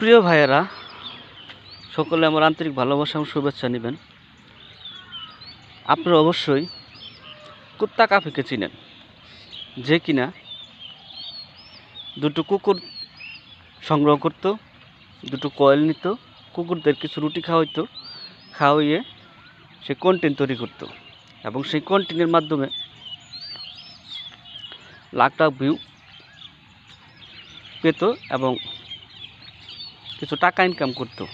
প্রিয় ভাইয়েরা, সকলে আমার আন্তরিক ভালোবাসা এবং শুভেচ্ছা নেবেন। আপনারা অবশ্যই কুত্তা কাফিকে চিনেন, যে কিনা দুটো কুকুর সংগ্রহ করত, দুটো কয়েল নিত, কুকুরদের কিছু রুটি খাওয়াইতো, খাওয়াইয়ে সে কন্টেন্ট তৈরি করত এবং সেই কন্টেন্টের মাধ্যমে লাখ লাখ ভিউ পেত এবং কিছু টাকা ইনকাম করত।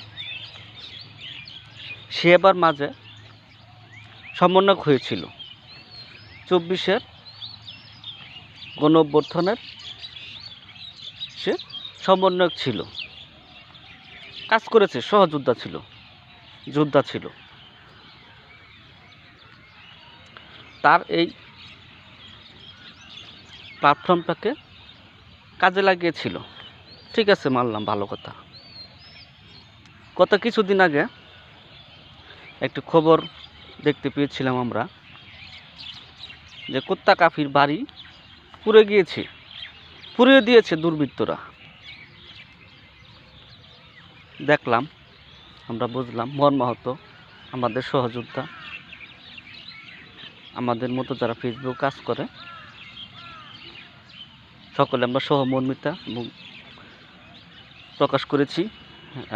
সে এবার মাঝে সমন্বয়ক হয়েছিল। চব্বিশের গণ অভ্যর্থনের সে সমন্বয়ক ছিল। কাজ করেছে, সহযোদ্ধা ছিল, যোদ্ধা ছিল। তার এই প্ল্যাটফর্মটাকে কাজে লাগিয়েছিল। ঠিক আছে, মানলাম, ভালো কথা। গত কিছুদিন আগে একটি খবর দেখতে পেয়েছিলাম আমরা যে কুত্তা কাফির বাড়ি পুড়ে গিয়েছে, পুড়িয়ে দিয়েছে দুর্বৃত্তরা। দেখলাম, আমরা বুঝলাম মর্মাহত আমাদের সহযোদ্ধা, আমাদের মতো যারা ফেসবুক কাজ করে, সকলে আমরা সহমর্মিতা এবং প্রকাশ করেছি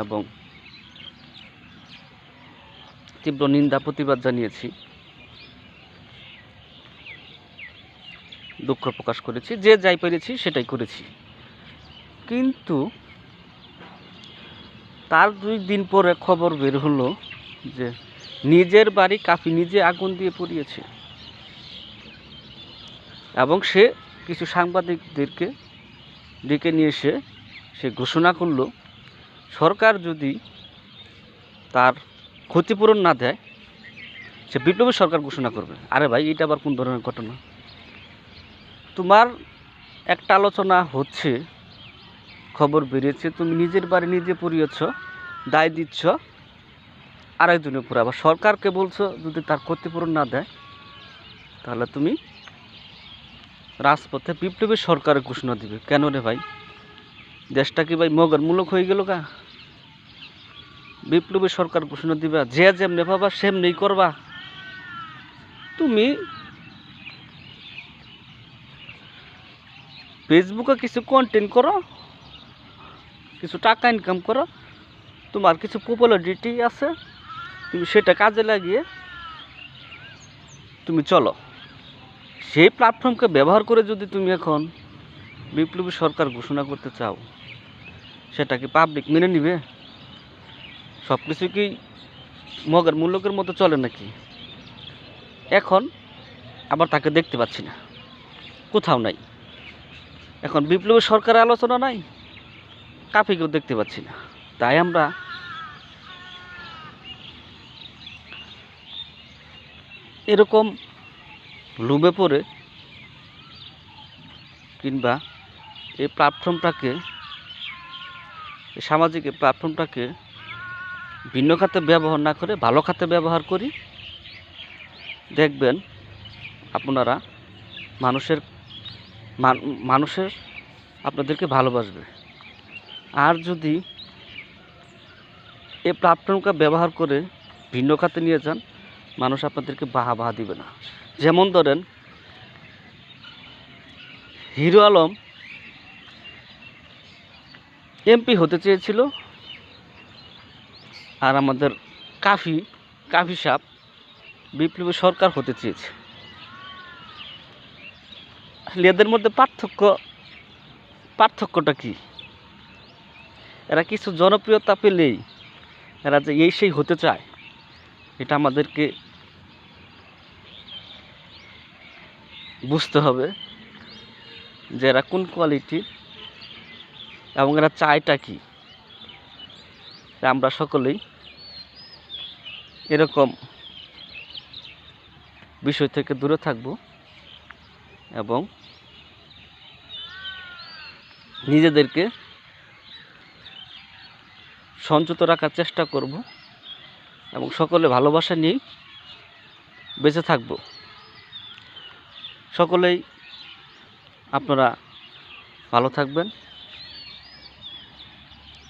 এবং তীব্র নিন্দা, প্রতিবাদ জানিয়েছি। দুঃখ প্রকাশ করেছি। যে যাই পেরেছি সেটাই করেছি। কিন্তু তার দুই দিন পরে খবর বের হলো যে নিজের বাড়ি কাফি নিজে আগুন দিয়ে পুড়িয়েছে। এবং সে কিছু সাংবাদিকদেরকে ডেকে নিয়ে এসে সে ঘোষণা করল, সরকার যদি তার ক্ষতিপূরণ না দেয়, সে বিপ্লবী সরকার ঘোষণা করবে। আরে ভাই, এটা আবার কোন ধরনের ঘটনা? তোমার একটা আলোচনা হচ্ছে, খবর বেরিয়েছে, তুমি নিজের বাড়ি নিজে পড়িয়েছ, দায় দিচ্ছ, আরেকজনের উপরে। আবার সরকারকে বলছো, যদি তার ক্ষতিপূরণ না দেয়, তাহলে তুমি রাজপথে বিপ্লবী সরকারের ঘোষণা দিবে। কেন রে ভাই? দেশটা কি ভাই মগের মূলক হয়ে গেল গা? বিপ্লবী সরকার ঘোষণা দিবা, যে যেম যেমনি পাবা সেমনি করবা। তুমি ফেসবুকে কিছু কন্টেন্ট করো, কিছু টাকা ইনকাম করো, তোমার কিছু পপুলারিটি আছে, তুমি সেটা কাজে লাগিয়ে তুমি চলো। সেই প্ল্যাটফর্মকে ব্যবহার করে যদি তুমি এখন বিপ্লবী সরকার ঘোষণা করতে চাও, সেটা কি পাবলিক মেনে নিবে? সব কিছু কি মগের মূল্যকের মতো চলে নাকি? এখন আবার তাকে দেখতে পাচ্ছি না। কোথাও নাই। এখন বিপ্লবী সরকারের আলোচনা নাই, কাফিকেও দেখতে পাচ্ছি না। তাই আমরা এরকম লুবে পড়ে কিংবা এই প্ল্যাটফর্মটাকে সামাজিক এই প্ল্যাটফর্মটাকে ভিন্ন খাতে ব্যবহার না করে ভালো খাতে ব্যবহার করি। দেখবেন আপনারা মানুষের মান- মানুষের আপনাদেরকে ভালোবাসবে। আর যদি এই প্ল্যাটফর্মকে ব্যবহার করে ভিন্ন খাতে নিয়ে যান, মানুষ আপনাদেরকে বাহা বাহা দিবে না। যেমন ধরেন, হিরো আলম এমপি হতে চেয়েছিল আর আমাদের কাফি কাফি সাপ বিপ্লবী সরকার হতে চেয়েছে। আসলে এদের মধ্যে পার্থক্য, পার্থক্যটা কি? এরা কিছু জনপ্রিয়তা পেলেই এরা যে এই সেই হতে চায়, এটা আমাদেরকে বুঝতে হবে যে এরা কোন কোয়ালিটির এবং এরা চায়টা কি। আমরা সকলেই এরকম বিষয় থেকে দূরে থাকব এবং নিজেদেরকে সঞ্চত রাখার চেষ্টা করব এবং সকলে ভালোবাসা নিয়েই বেঁচে থাকব। সকলেই আপনারা ভালো থাকবেন।